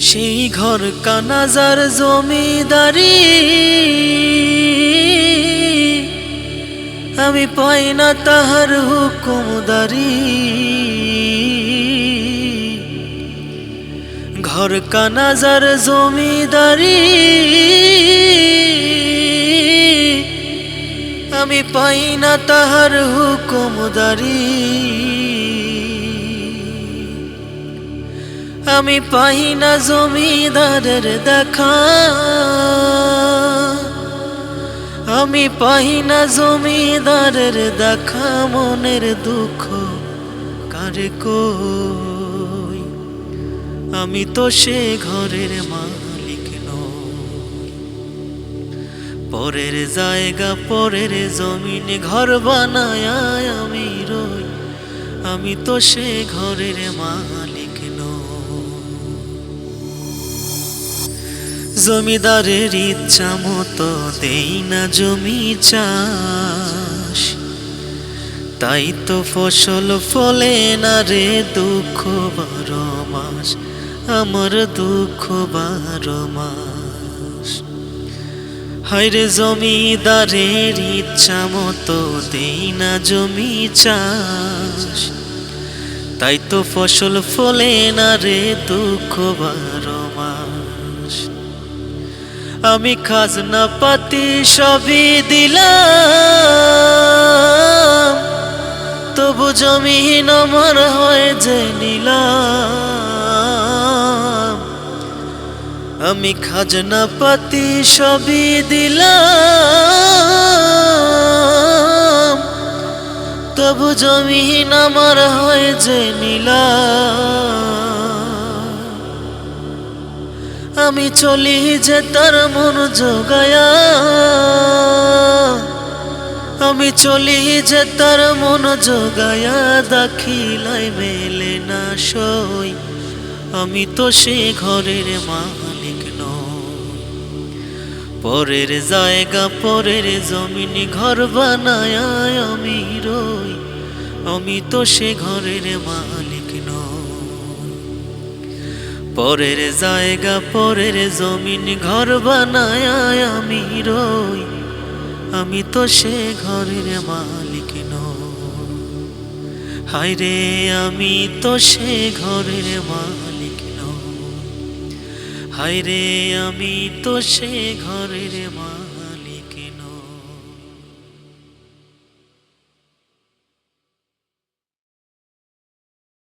সেই ঘর কানাজার জমিদারি। আমি পাই না তাহার হুকুমদারি। ঘর কানাজার জমিদারি। আমি পাই না তাহার হুকুমদারি। আমি পাই না জমিদারের দেখা। আমি পাই না জমিদারের দেখা, মনের দুঃখ কারে কই? আমি তো সে ঘরের মালিক পরের জায়গা, পরের জমিন, ঘর বানায় আমি রই। আমি তো সে ঘরের মালিক জমিদারের ইচ্ছা মতো দেই না জমি চাষ। তাই তো ফসল ফলে না রে দুঃখ বারো মাস, আমার দুঃখ বারো মাস। হায়রে জমিদারের ইচ্ছা মতো দেই না জমি চাষ। তাই তো ফসল ফলে না রে দুঃখ বারো আমি খাজনা পাতি সবই দিলাম। তবু জমিহীন আমার হয়ে যে নিলাম। আমি খাজনা পাতি সবই দিলাম। তবু জমিহীন আমার হয়ে যে নিলাম। আমি চলি যে তার মন জোগায়া। আমি চলি যে তার মন জোগায়া দাখিলাই মেলে না সই। আমি তো সে ঘরের মালিক নই। পরের জায়গা, পরের জমিন, ঘর বানায় আমি রই। আমি তো সে ঘরের মালিক পরের জায়গা, পরের জমিন ঘর বানায় আমি রই। আমি তো সে ঘরের মালিক নই। হায়রে আমি তো সে ঘরের মালিক নই। হায়রে আমি তো সে ঘরের মালিক